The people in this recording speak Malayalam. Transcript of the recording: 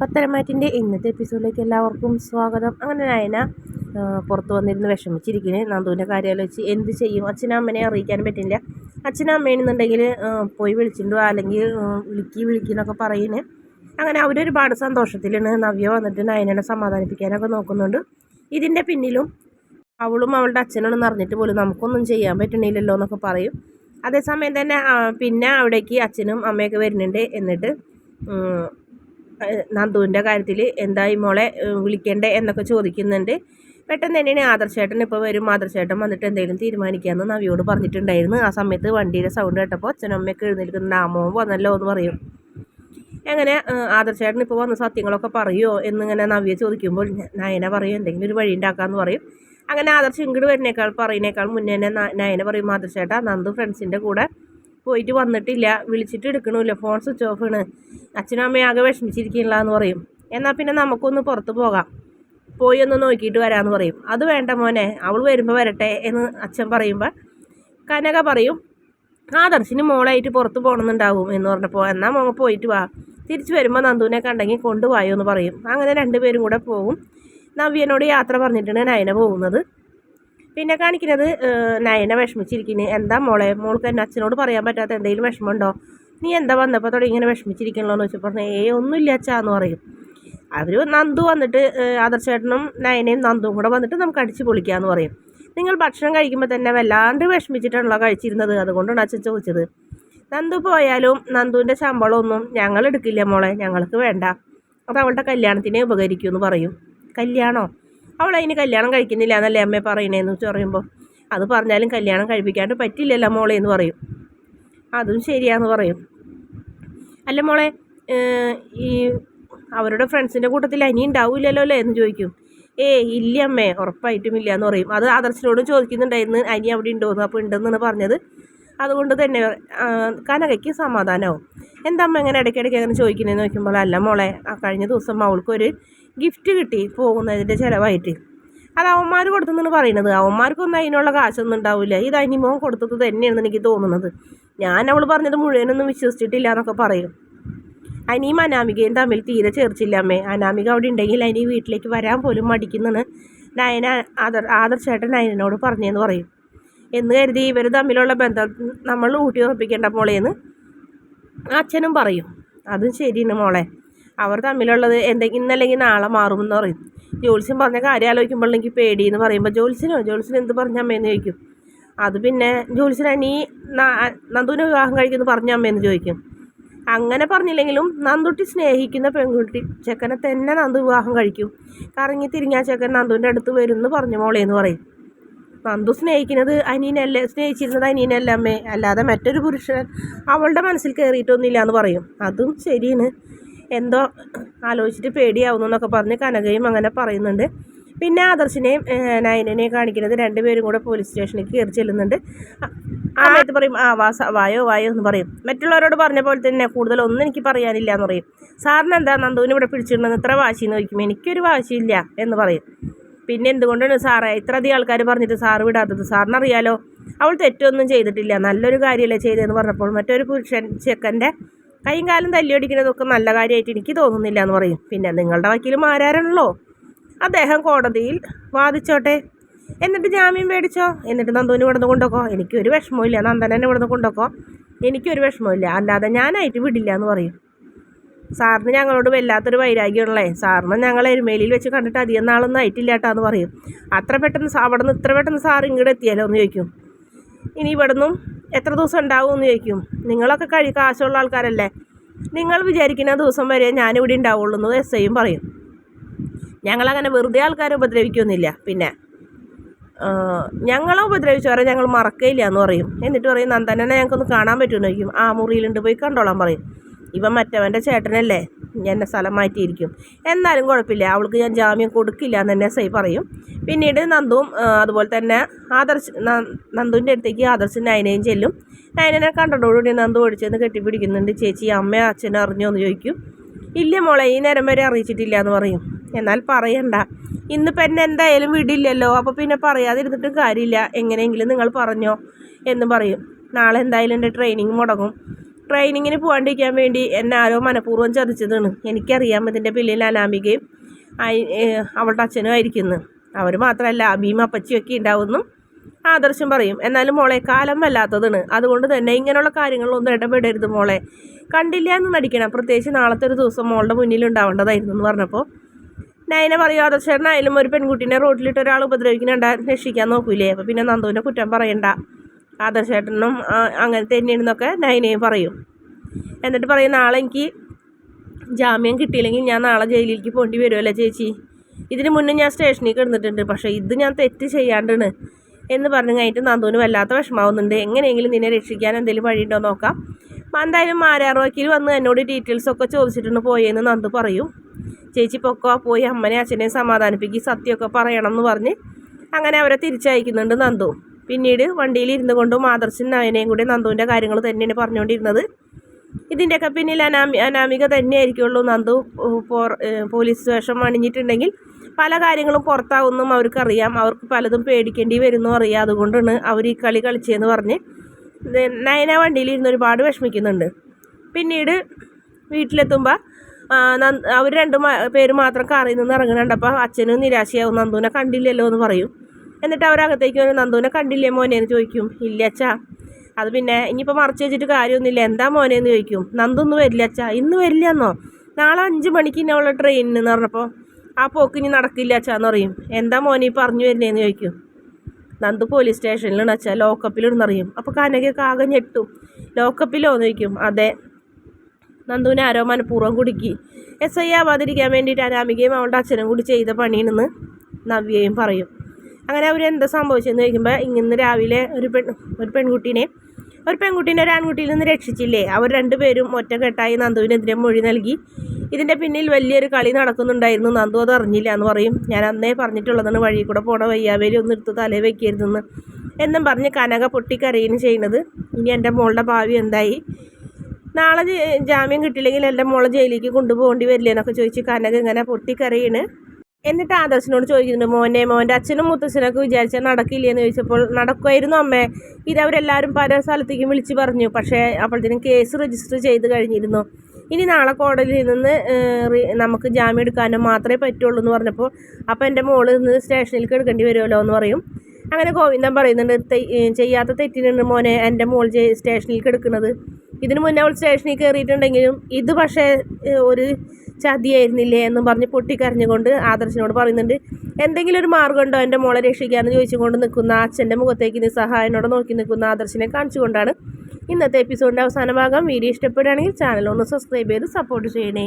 പത്തരമാറ്റിന്റെ ഇന്നത്തെ എപ്പിസോഡിലേക്ക് എല്ലാവർക്കും സ്വാഗതം. അങ്ങനെ നയന പുറത്ത് വന്നിരുന്ന് വിഷമിച്ചിരിക്കുന്നത് നന്ദുവിന്റെ കാര്യാലോചിച്ച് എന്ത് ചെയ്യും? അച്ഛനും അമ്മനെ അറിയിക്കാൻ പറ്റില്ല. അച്ഛനും അമ്മേനെന്നുണ്ടെങ്കിൽ പോയി വിളിച്ചിട്ടുണ്ടോ? അല്ലെങ്കിൽ വിളിക്കി വിളിക്കുന്നൊക്കെ പറയുന്നത് അങ്ങനെ അവരൊരുപാട് സന്തോഷത്തിലാണ് നവ്യ വന്നിട്ട് നയനനെ സമാധാനിപ്പിക്കാനൊക്കെ നോക്കുന്നുണ്ട്. ഇതിന്റെ പിന്നിലും അവളും അവളുടെ അച്ഛനോടൊന്നും അറിഞ്ഞിട്ട് പോലും നമുക്കൊന്നും ചെയ്യാൻ പറ്റണില്ലല്ലോ എന്നൊക്കെ പറയും. അതേസമയം തന്നെ പിന്നെ അവിടേക്ക് അച്ഛനും അമ്മയൊക്കെ വരുന്നുണ്ട്. എന്നിട്ട് നന്ദുവിന്റെ കാര്യത്തിൽ എന്തായി മോളെ വിളിക്കണ്ടേ എന്നൊക്കെ ചോദിക്കുന്നുണ്ട്. പെട്ടെന്ന് തന്നെയാണ് ആദർശേട്ടൻ ഇപ്പോൾ വരും. ആദർശേട്ടൻ വന്നിട്ട് എന്തെങ്കിലും തീരുമാനിക്കാമെന്ന് നവിയോട് പറഞ്ഞിട്ടുണ്ടായിരുന്നു. ആ സമയത്ത് വണ്ടിയുടെ സൗണ്ട് കേട്ടപ്പോൾ അച്ഛനും അമ്മയൊക്കെ എഴുന്നേൽക്കുന്ന. അമ്മോ വന്നല്ലോ എന്ന് പറയും. അങ്ങനെ ആദർശേട്ടൻ ഇപ്പോൾ വന്ന് സത്യങ്ങളൊക്കെ പറയുമോ എന്നിങ്ങനെ നവിയെ ചോദിക്കുമ്പോൾ നയന പറയും എന്തെങ്കിലും ഒരു വഴി ഉണ്ടാക്കാമെന്ന് പറയും. അങ്ങനെ ആദർശം ഇങ്ങോട്ട് വരുന്നേക്കാൾ പറയുന്നേക്കാൾ മുന്നേ തന്നെ നയന പറയും. ആദർശേട്ടാ നന്ദു ഫ്രണ്ട്സിന്റെ കൂടെ പോയിട്ട് വന്നിട്ടില്ല. വിളിച്ചിട്ട് എടുക്കണമില്ല ഫോൺ സ്വിച്ച് ഓഫ് ആണ്. അച്ഛനും അമ്മയും ആകെ വിഷമിച്ചിരിക്കില്ല എന്ന് പറയും. എന്നാൽ പിന്നെ നമുക്കൊന്ന് പുറത്ത് പോകാം. പോയി ഒന്ന് നോക്കിയിട്ട് വരാമെന്ന് പറയും. അത് വേണ്ട മോനെ. അവൾ വരുമ്പോൾ വരട്ടെ എന്ന് അച്ഛൻ പറയുമ്പോൾ കനക പറയും ആദർശിന് മോളായിട്ട് പുറത്ത് പോകണമെന്നുണ്ടാവും എന്ന് പറഞ്ഞപ്പോൾ എന്നാൽ മോൾ പോയിട്ട് വാ. തിരിച്ചു വരുമ്പോൾ നന്ദുവിനെ കണ്ടെങ്കിൽ കൊണ്ടുപോയോ എന്ന് പറയും. അങ്ങനെ രണ്ടുപേരും കൂടെ പോകും നവ്യനോട് യാത്ര പറഞ്ഞിട്ടാണ് നയന പോകുന്നത്. പിന്നെ കാണിക്കുന്നത് നയന വിഷമിച്ചിരിക്കുന്നത് എന്താ മോളെ? മോൾക്ക് എന്നെ അച്ഛനോട് പറയാൻ പറ്റാത്ത എന്തെങ്കിലും വിഷമമുണ്ടോ? നീ എന്താ വന്നപ്പോൾ തുടങ്ങി ഇങ്ങനെ വിഷമിച്ചിരിക്കണല്ലോ എന്ന് വെച്ചപ്പോൾ പറഞ്ഞു ഏ ഒന്നുമില്ല അച്ഛാ എന്ന് പറയും. അവർ നന്ദു വന്നിട്ട് ആദർശേട്ടനും നയനയും നന്ദുവും കൂടെ വന്നിട്ട് നമുക്ക് അടിച്ച് പൊളിക്കാമെന്ന് പറയും. നിങ്ങൾ ഭക്ഷണം കഴിക്കുമ്പോൾ തന്നെ വല്ലാണ്ട് വിഷമിച്ചിട്ടാണല്ലോ കഴിച്ചിരുന്നത്. അതുകൊണ്ടാണ് അച്ഛൻ ചോദിച്ചത്. നന്ദു പോയാലും നന്ദുവിന്റെ ശമ്പളമൊന്നും ഞങ്ങൾ എടുക്കില്ല മോളെ. ഞങ്ങൾക്ക് വേണ്ട. അത് അവളുടെ കല്യാണത്തിനെ എന്ന് പറയും. കല്യാണോ? അവൾ അതിന് കല്യാണം കഴിക്കുന്നില്ല എന്നല്ലേ അമ്മ പറയണേന്ന് വെച്ച് പറയുമ്പോൾ അത് പറഞ്ഞാലും കല്യാണം കഴിപ്പിക്കാണ്ട് പറ്റില്ലല്ലോ മോളെ എന്ന് പറയും. അതും ശരിയാന്ന് പറയും. അല്ല മോളെ ഈ അവരുടെ ഫ്രണ്ട്സിന്റെ കൂട്ടത്തിൽ അനി ഉണ്ടാവില്ലല്ലോ അല്ലേ എന്ന് ചോദിക്കും. ഏ ഇല്ല അമ്മേ ഉറപ്പായിട്ടും ഇല്ല എന്ന് പറയും. അത് ആദർശനോടും ചോദിക്കുന്നുണ്ടായിരുന്നു അനി അവിടെ ഉണ്ടോന്ന് അപ്പോൾ ഉണ്ടെന്നാണ് പറഞ്ഞത്. അതുകൊണ്ട് തന്നെ കനകയ്ക്ക് സമാധാനമാവും എന്താ അമ്മ ഇങ്ങനെ ഇടയ്ക്കിടയ്ക്ക് അങ്ങനെ ചോദിക്കുന്നതെന്ന് നോക്കുമ്പോൾ അല്ല മോളെ ആ കഴിഞ്ഞ ദിവസം അവൾക്കൊരു ഗിഫ്റ്റ് കിട്ടി പോകുന്നതിന്റെ ചിലവായിട്ട്. അത് അവന്മാർ കൊടുത്തെന്നാണ് പറയുന്നത്. അവന്മാർക്കൊന്നും അതിനുള്ള കാശൊന്നും ഉണ്ടാവില്ല. ഇത് അനിമോൻ കൊടുത്തത് തന്നെയാണെന്ന് എനിക്ക് തോന്നുന്നത്. ഞാൻ അവൾ പറഞ്ഞത് മുഴുവനൊന്നും വിശ്വസിച്ചിട്ടില്ല എന്നൊക്കെ പറയും. അനിയും അനാമികയും തമ്മിൽ തീരെ ചേർച്ചില്ല അമ്മേ. അനാമിക അവിടെ ഉണ്ടെങ്കിൽ അനി വീട്ടിലേക്ക് വരാൻ പോലും മടിക്കുന്നതെന്ന് നയന ആദർ ആദർശേട്ടൻ നയനോട് പറഞ്ഞെന്ന് പറയും. എന്ന് കരുതി ഇവർ തമ്മിലുള്ള ബന്ധം നമ്മൾ ഊട്ടി ഉറപ്പിക്കേണ്ട മോളേന്ന് അച്ഛനും പറയും. അതും ശരിയാണ് മോളെ. അവർ തമ്മിലുള്ളത് എന്തെങ്കിലും ഇന്നല്ലെങ്കിൽ നാളെ മാറുമെന്ന് പറയും. ജോത്സ്യം പറഞ്ഞ കാര്യം ആലോചിക്കുമ്പോൾ എനിക്ക് എന്ന് പറയുമ്പോൾ ജോത്സ്യനോ? ജോത്സ്യൻ എന്ത് പറഞ്ഞ അമ്മയെന്ന് ചോദിക്കും? അത് പിന്നെ ജോത്സ്യൻ അനി നന്ദുവിനെ വിവാഹം കഴിക്കുമെന്ന് പറഞ്ഞ അമ്മയെന്ന് ചോദിക്കും. അങ്ങനെ പറഞ്ഞില്ലെങ്കിലും നന്ദുട്ടി സ്നേഹിക്കുന്ന പെൺകുട്ടി ചെക്കനെ തന്നെ നന്ദു വിവാഹം കഴിക്കും. കറങ്ങി തിരിഞ്ഞാൽ ചെക്കൻ നന്ദുവിന്റെ അടുത്ത് വരും എന്ന് പറഞ്ഞു എന്ന് പറയും. നന്ദു സ്നേഹിക്കുന്നത് അനിയനല്ലേ സ്നേഹിച്ചിരുന്നത് അനിയനല്ല അമ്മേ? അല്ലാതെ മറ്റൊരു പുരുഷൻ അവളുടെ മനസ്സിൽ കയറിയിട്ടൊന്നുമില്ല എന്ന് പറയും. അതും ശരിയാണ്. എന്തോ ആലോചിച്ചിട്ട് പേടിയാവുന്നു എന്നൊക്കെ പറഞ്ഞ് കനകയും അങ്ങനെ പറയുന്നുണ്ട്. പിന്നെ ആദർശിനെയും നയനെയും കാണിക്കുന്നത് രണ്ടുപേരും കൂടെ പോലീസ് സ്റ്റേഷനിലേക്ക് കയറി ചെല്ലുന്നുണ്ട്. ആ സമയത്ത് പറയും ആ വാ വായോ വായോ എന്ന് പറയും. മറ്റുള്ളവരോട് പറഞ്ഞ പോലെ തന്നെ കൂടുതലൊന്നും എനിക്ക് പറയാനില്ല എന്ന് പറയും. സാറിന് എന്താ നന്ദുവിന് ഇവിടെ പിടിച്ചിട്ടുണ്ടെന്ന് ഇത്ര വാശിയെന്ന് ചോദിക്കും എനിക്കൊരു വാശിയില്ല എന്ന് പറയും. പിന്നെ എന്തുകൊണ്ടാണ് സാറേ ഇത്ര അധികം ആൾക്കാർ പറഞ്ഞിട്ട് സാറ് വിടാത്തത്? സാറിനറിയാലോ? അവൾ തെറ്റൊന്നും ചെയ്തിട്ടില്ല. നല്ലൊരു കാര്യമല്ലേ ചെയ്തതെന്ന് പറഞ്ഞപ്പോൾ മറ്റൊരു പുരുഷൻ ചെക്കന്റെ കൈയും കാലും തല്ലിയടിക്കുന്നതൊക്കെ നല്ല കാര്യമായിട്ട് എനിക്ക് തോന്നുന്നില്ല എന്ന് പറയും. പിന്നെ നിങ്ങളുടെ വക്കീലും ആരാരാണല്ലോ? അദ്ദേഹം കോടതിയിൽ വാദിച്ചോട്ടെ. എന്നിട്ട് ജാമ്യം മേടിച്ചോ? എന്നിട്ട് നന്ദുവിന് ഇവിടുന്ന് കൊണ്ടുപോക്കോ? എനിക്കൊരു വിഷമമില്ല നന്ദനെ ഇവിടുന്ന് കൊണ്ടുപോക്കോ? എനിക്കൊരു വിഷമമില്ല അല്ലാതെ ഞാനായിട്ട് വിടില്ല എന്ന് പറയും. സാറിന് ഞങ്ങളോട് വല്ലാത്തൊരു വൈരാഗ്യമുള്ളേ സാറിന് ഞങ്ങൾ എരുമേലിയിൽ വെച്ച് കണ്ടിട്ട് അധികം നാളൊന്നും ആയിട്ടില്ല കേട്ടോ എന്ന് പറയും. അത്ര പെട്ടെന്ന് അവിടെ നിന്ന് ഇത്ര പെട്ടെന്ന് സാർ ഇങ്ങോട്ട് എത്തിയാലോ എന്ന് ചോദിക്കും. ഇനി ഇവിടുന്നും എത്ര ദിവസം ഉണ്ടാവും എന്ന് ചോദിക്കും. നിങ്ങളൊക്കെ കഴി കാശുള്ള ആൾക്കാരല്ലേ? നിങ്ങൾ വിചാരിക്കുന്ന ദിവസം വരെ ഞാനിവിടെ ഉണ്ടാവുള്ളൂ എന്ന് എസ് ഐയും പറയും. ഞങ്ങളങ്ങനെ വെറുതെ ആൾക്കാരെ ഉപദ്രവിക്കൊന്നുമില്ല. പിന്നെ ഞങ്ങളെ ഉപദ്രവിച്ചവരെ ഞങ്ങൾ മറക്കയില്ല എന്ന് പറയും. എന്നിട്ട് പറയും നന്ദനെ ഞങ്ങൾക്കൊന്ന് കാണാൻ പറ്റുമെന്ന് ചോദിക്കും. ആ മുറിയിലുണ്ട്. പോയി കണ്ടോളാൻ പറയും. ഇവൻ മറ്റവന്റെ ചേട്ടനല്ലേ? എന്നെ സ്ഥലം മാറ്റിയിരിക്കും. എന്നാലും കുഴപ്പമില്ല. അവൾക്ക് ഞാൻ ജാമ്യം കൊടുക്കില്ല എന്ന് തന്നെ സൈ പറയും. പിന്നീട് നന്ദുവും അതുപോലെ തന്നെ ആദർശ് നന്ദുവിന്റെ അടുത്തേക്ക് ആദർശ് നയനയും ചെല്ലും. നയനനെ കണ്ടതോടുകൂടി നന്ദു ഓടിച്ചെന്ന് കെട്ടിപ്പിടിക്കുന്നുണ്ട്. ചേച്ചി അമ്മ അച്ഛനും അറിഞ്ഞോ എന്ന് ചോദിക്കും. ഇല്ല മോളെ ഈ നേരം വരെ അറിയിച്ചിട്ടില്ല എന്ന് പറയും. എന്നാൽ പറയണ്ട. ഇന്നിപ്പോൾ എന്നെ എന്തായാലും വിടില്ലല്ലോ. അപ്പോൾ പിന്നെ പറയാതിരുന്നിട്ടും കാര്യമില്ല. എങ്ങനെയെങ്കിലും നിങ്ങൾ പറഞ്ഞോ എന്ന് പറയും. നാളെ എന്തായാലും എന്റെ ട്രെയിനിങ് മുടങ്ങും. ട്രെയിനിങ്ങിന് പോകാണ്ടിരിക്കാൻ വേണ്ടി എന്നെ ആരോ മനഃപൂർവം ചതിച്ചതാണ്. എനിക്കറിയാം ഇതിന്റെ പിന്നിൽ അനാമികയും അവളുടെ അച്ഛനും ആയിരിക്കുന്നു. അവർ മാത്രമല്ല അബിയും അപ്പച്ചിയൊക്കെ ഉണ്ടാവുന്നു. ആദർശം പറയും. എന്നാലും മോളെ കാലം വല്ലാത്തതാണ്. അതുകൊണ്ട് തന്നെ ഇങ്ങനെയുള്ള കാര്യങ്ങളൊന്നും ഇടപെടരുത് മോളെ. കണ്ടില്ല എന്ന് നടിക്കണം. പ്രത്യേകിച്ച് നാളത്തെ ഒരു ദിവസം മോളുടെ മുന്നിൽ ഉണ്ടാവേണ്ടതായിരുന്നു എന്ന് പറഞ്ഞപ്പോൾ നയന പറയും ആദർശേട്ടനായാലും ഒരു പെൺകുട്ടീനെ റോഡിലിട്ട് ഒരാൾ ഉപദ്രവിക്കുന്നുണ്ടാ. രക്ഷിക്കാൻ നോക്കൂലേ? അപ്പോൾ പിന്നെ നന്ദുവിനെ കുറ്റം പറയണ്ട. ആദർശേട്ടനും അങ്ങനെ തന്നെയാണെന്നൊക്കെ നൈനയും പറയും. എന്നിട്ട് പറയും നാളെ എനിക്ക് ജാമ്യം കിട്ടിയില്ലെങ്കിൽ ഞാൻ നാളെ ജയിലിലേക്ക് പോകേണ്ടി വരുമല്ലോ ചേച്ചി? ഇതിന് മുന്നേ ഞാൻ സ്റ്റേഷനിൽ കിടന്നിട്ടുണ്ട് പക്ഷേ ഇത് ഞാൻ തെറ്റ് ചെയ്യാണ്ടാണ്. എന്ന് പറഞ്ഞു കഴിഞ്ഞിട്ട് നന്ദുവിന് വല്ലാത്ത വിഷമാവുന്നുണ്ട് എങ്ങനെയെങ്കിലും നിന്നെ രക്ഷിക്കാൻ എന്തെങ്കിലും വഴിയുണ്ടോ നോക്കാം. എന്തായാലും മാരാർ വക്കീൽ വന്ന് എന്നോട് ഡീറ്റെയിൽസൊക്കെ ചോദിച്ചിട്ടുണ്ട് പോയെന്ന് നന്ദു പറയും. ചേച്ചി പൊക്കോ പോയി അമ്മനെ അച്ഛനെയും സമാധാനിപ്പിക്കും സത്യമൊക്കെ പറയണം എന്ന് പറഞ്ഞ് അങ്ങനെ അവരെ തിരിച്ചയക്കുന്നുണ്ട് നന്ദു. പിന്നീട് വണ്ടിയിൽ ഇരുന്നു കൊണ്ടും ആദർശൻ നയനയും കൂടി നന്ദുവിന്റെ കാര്യങ്ങൾ തന്നെയാണ് പറഞ്ഞുകൊണ്ടിരുന്നത്. ഇതിന്റെയൊക്കെ പിന്നിൽ അനാമി അനാമിക തന്നെയായിരിക്കുള്ളൂ. നന്ദു പോലീസ് വേഷം അണിഞ്ഞിട്ടുണ്ടെങ്കിൽ പല കാര്യങ്ങളും പുറത്താവുന്നും അവർക്കറിയാം. അവർക്ക് പലതും പേടിക്കേണ്ടി വരുന്നു അറിയാം. അതുകൊണ്ടാണ് അവർ ഈ കളി കളിച്ചതെന്ന് പറഞ്ഞ് നയന വണ്ടിയിൽ ഇരുന്ന് ഒരുപാട് വിഷമിക്കുന്നുണ്ട്. പിന്നീട് വീട്ടിലെത്തുമ്പോൾ അവർ രണ്ടു പേര് മാത്രം കാറിൽ നിന്ന് ഇറങ്ങുന്നുണ്ട്. അപ്പോൾ അച്ഛനും നിരാശയാവും. നന്ദുവിനെ കണ്ടില്ലല്ലോ എന്ന് പറയും. എന്നിട്ട് അവരകത്തേക്ക് വന്ന് നന്ദുവിനെ കണ്ടില്ലേ മോനെ? എന്ന് ചോദിക്കും. ഇല്ല അച്ഛാ. അത് പിന്നെ ഇനിയിപ്പോൾ മറച്ചു വെച്ചിട്ട് കാര്യമൊന്നുമില്ല. എന്താ മോനെ? എന്ന് ചോദിക്കും. നന്ദൊന്നും വരില്ല അച്ഛാ. ഇന്ന് വരില്ല എന്നോ നാളെ അഞ്ച് മണിക്ക് ഇന്നുള്ളൂ ട്രെയിനിന് എന്ന് പറഞ്ഞപ്പോൾ ആ പോക്ക് ഇനി നടക്കില്ല അച്ഛാ എന്ന് പറയും. എന്താ മോനെ ഈ പറഞ്ഞു വരുന്നതെന്ന് ചോദിക്കും. നന്ദു പോലീസ് സ്റ്റേഷനിലാണ് അച്ഛാ. ലോക്കപ്പിലിടുന്നറിയും അപ്പോൾ കനകയൊക്കെ ആകെ ഞെട്ടും. ലോക്കപ്പിലോ? എന്ന് ചോദിക്കും. അതെ. നന്ദുവിനെ ആരോ മനഃപൂർവം കുടുക്കി. എസ് ഐ ആവാതിരിക്കാൻ വേണ്ടിയിട്ട് അനാമികയും അവളുടെ അച്ഛനും കൂടി ചെയ്ത പണിയെന്ന് നവ്യയും പറയും. അങ്ങനെ അവർ എന്താ സംഭവിച്ചതെന്ന് ചോദിക്കുമ്പോൾ ഇന്ന് രാവിലെ ഒരു പെൺ ഒരു പെൺകുട്ടീനെ ഒരു പെൺകുട്ടീനെ ഒരു ആൺകുട്ടിയിൽ നിന്ന് രക്ഷിച്ചില്ലേ? അവർ രണ്ടുപേരും ഒറ്റക്കെട്ടായി നന്ദുവിനെതിരെ മൊഴി നൽകി. ഇതിന്റെ പിന്നിൽ വലിയൊരു കളി നടക്കുന്നുണ്ടായിരുന്നു. നന്ദു അത് അറിഞ്ഞില്ല എന്ന് പറയും. ഞാൻ അന്നേ പറഞ്ഞിട്ടുള്ളതാണ് വഴി കൂടെ പോണ വയ്യാവേലി ഒന്ന് എടുത്ത് തലേ വയ്ക്കരുതെന്ന് എന്നും പറഞ്ഞ് കനക പൊട്ടിക്കരയുന്നു ചെയ്യുന്നത്. ഇനി എന്റെ മോളുടെ ഭാവി എന്തായി? നാളെ ജാമ്യം കിട്ടിയില്ലെങ്കിൽ എന്റെ മോളെ ജയിലിലേക്ക് കൊണ്ടുപോകേണ്ടി വരില്ലേ എന്നൊക്കെ ചോദിച്ച് കനക ഇങ്ങനെ പൊട്ടിക്കരയാണ്. എന്നിട്ട് ആദർശനോട് ചോദിക്കുന്നുണ്ട് മോനെ മോന്റെ അച്ഛനും മുത്തച്ഛനൊക്കെ വിചാരിച്ചാൽ നടക്കില്ലേ എന്ന് ചോദിച്ചപ്പോൾ നടക്കുമായിരുന്നു അമ്മേ. ഇത് അവരെല്ലാവരും പല സ്ഥലത്തേക്കും വിളിച്ച് പറഞ്ഞു പക്ഷേ അപ്പോഴത്തേനും കേസ് രജിസ്റ്റർ ചെയ്ത് കഴിഞ്ഞിരുന്നു. ഇനി നാളെ കോടതിയിൽ നിന്ന് നമുക്ക് ജാമ്യം എടുക്കാനോ മാത്രമേ പറ്റുള്ളൂ എന്ന് പറഞ്ഞപ്പോൾ അപ്പോൾ എന്റെ മോൾ ഇന്ന് സ്റ്റേഷനിലേക്ക് എടുക്കേണ്ടി വരുമല്ലോ എന്ന് പറയും. അങ്ങനെ ഗോവിന്ദൻ പറയുന്നുണ്ട് ചെയ്യാത്ത തെറ്റിനുണ്ട് മോനെ എന്റെ മോൾ സ്റ്റേഷനിലേക്ക് എടുക്കുന്നത് ഇതിനു മുന്നേ അവൾ സ്റ്റേഷനിൽ കയറിയിട്ടുണ്ടെങ്കിലും ഇത് പക്ഷേ ഒരു ചതിയായിരുന്നില്ലേ എന്നും പറഞ്ഞ് പൊട്ടിക്കരഞ്ഞുകൊണ്ട് ആദർശനോട് പറയുന്നുണ്ട്. എന്തെങ്കിലും ഒരു മാർഗമുണ്ടോ എന്റെ മോളെ രക്ഷിക്കാമെന്ന് ചോദിച്ചുകൊണ്ട് നിൽക്കുന്ന അച്ഛന്റെ മുഖത്തേക്ക് സഹായനോട് നോക്കി നിൽക്കുന്ന ആദർശനെ കാണിച്ചുകൊണ്ടാണ് ഇന്നത്തെ എപ്പിസോഡിന്റെ അവസാന ഭാഗം. വീഡിയോ ഇഷ്ടപ്പെടുകയാണെങ്കിൽ ചാനൽ ഒന്ന് സബ്സ്ക്രൈബ് ചെയ്ത് സപ്പോർട്ട് ചെയ്യണേ.